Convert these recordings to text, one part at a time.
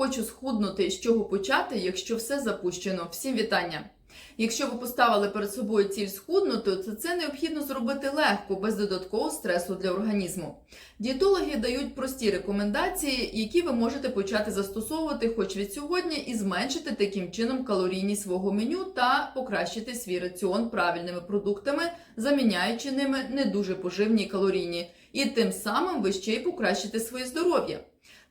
Хочу схуднути, з чого почати, якщо все запущено. Всім вітання! Якщо ви поставили перед собою ціль схуднути, то це необхідно зробити легко, без додаткового стресу для організму. Дієтологи дають прості рекомендації, які ви можете почати застосовувати хоч від сьогодні, і зменшити таким чином калорійність свого меню та покращити свій раціон правильними продуктами, заміняючи ними не дуже поживні калорійні, і тим самим ви ще й покращите своє здоров'я.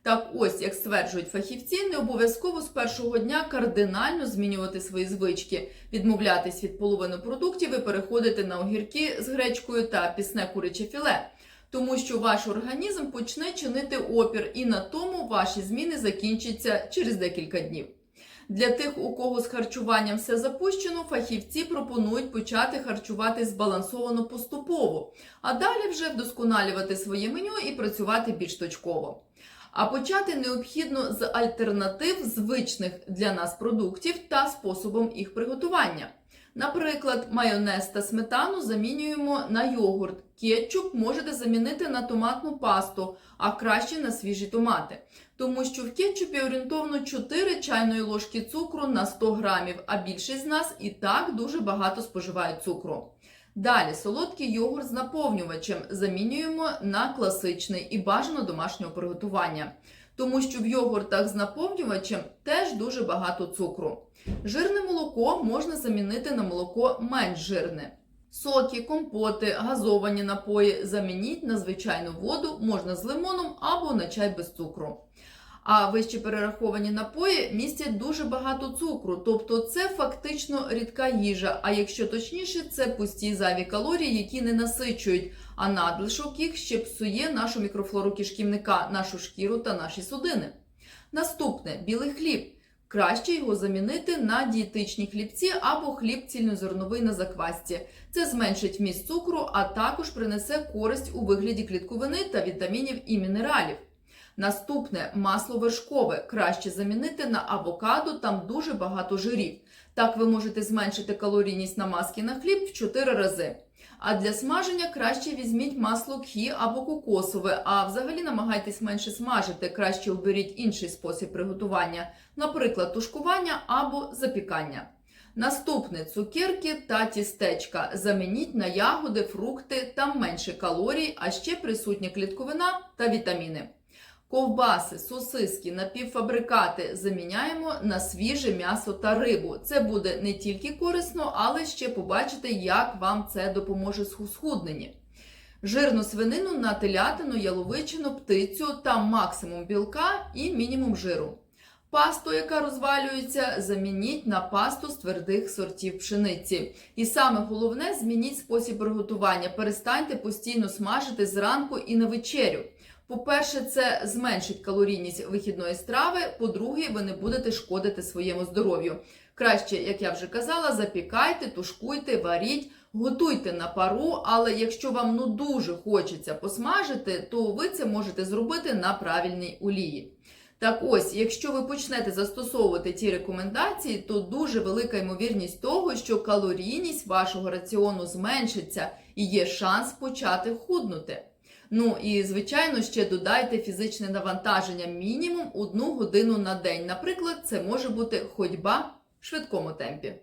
Так ось, як стверджують фахівці, не обов'язково з першого дня кардинально змінювати свої звички, відмовлятись від половини продуктів і переходити на огірки з гречкою та пісне куряче філе, тому що ваш організм почне чинити опір, і на тому ваші зміни закінчаться через декілька днів. Для тих, у кого з харчуванням все запущено, фахівці пропонують почати харчувати збалансовано поступово, а далі вже вдосконалювати своє меню і працювати більш точково. А почати необхідно з альтернатив звичних для нас продуктів та способом їх приготування. Наприклад, майонез та сметану замінюємо на йогурт. Кетчуп можете замінити на томатну пасту, а краще на свіжі томати. Тому що в кетчупі орієнтовно 4 чайної ложки цукру на 100 грамів, а більшість з нас і так дуже багато споживають цукру. Далі солодкий йогурт з наповнювачем замінюємо на класичний і бажано домашнього приготування, тому що в йогуртах з наповнювачем теж дуже багато цукру. Жирне молоко можна замінити на молоко менш жирне. Соки, компоти, газовані напої замініть на звичайну воду, можна з лимоном або на чай без цукру. А вище перераховані напої містять дуже багато цукру, тобто це фактично рідка їжа. А якщо точніше, це пусті зайві калорії, які не насичують, а надлишок їх ще псує нашу мікрофлору кишківника, нашу шкіру та наші судини. Наступне білий хліб. Краще його замінити на дієтичні хлібці або хліб цільнозерновий на заквасті. Це зменшить вміст цукру, а також принесе користь у вигляді клітковини та вітамінів і мінералів. Наступне масло вершкове краще замінити на авокадо, там дуже багато жирів. Так ви можете зменшити калорійність намазки на хліб в 4 рази. А для смаження краще візьміть масло кхі або кокосове, а взагалі намагайтесь менше смажити, краще оберіть інший спосіб приготування, наприклад, тушкування або запікання. Наступне цукерки та тістечка. Замініть на ягоди, фрукти, там менше калорій, а ще присутня клітковина та вітаміни. Ковбаси, сосиски, напівфабрикати заміняємо на свіже м'ясо та рибу. Це буде не тільки корисно, але ще побачите, як вам це допоможе схудненні. Жирну свинину на телятину, яловичину, птицю та максимум білка і мінімум жиру. Пасту, яка розвалюється, замініть на пасту з твердих сортів пшениці. І саме головне змініть спосіб приготування. Перестаньте постійно смажити зранку і на вечерю. По-перше, це зменшить калорійність вихідної страви. По-друге, ви не будете шкодити своєму здоров'ю. Краще, як я вже казала, запікайте, тушкуйте, варіть, готуйте на пару. Але якщо вам ну дуже хочеться посмажити, то ви це можете зробити на правильній олії. Так ось, якщо ви почнете застосовувати ті рекомендації, то дуже велика ймовірність того, що калорійність вашого раціону зменшиться і є шанс почати худнути. Ну і звичайно ще додайте фізичне навантаження мінімум одну годину на день. Наприклад, це може бути ходьба в швидкому темпі.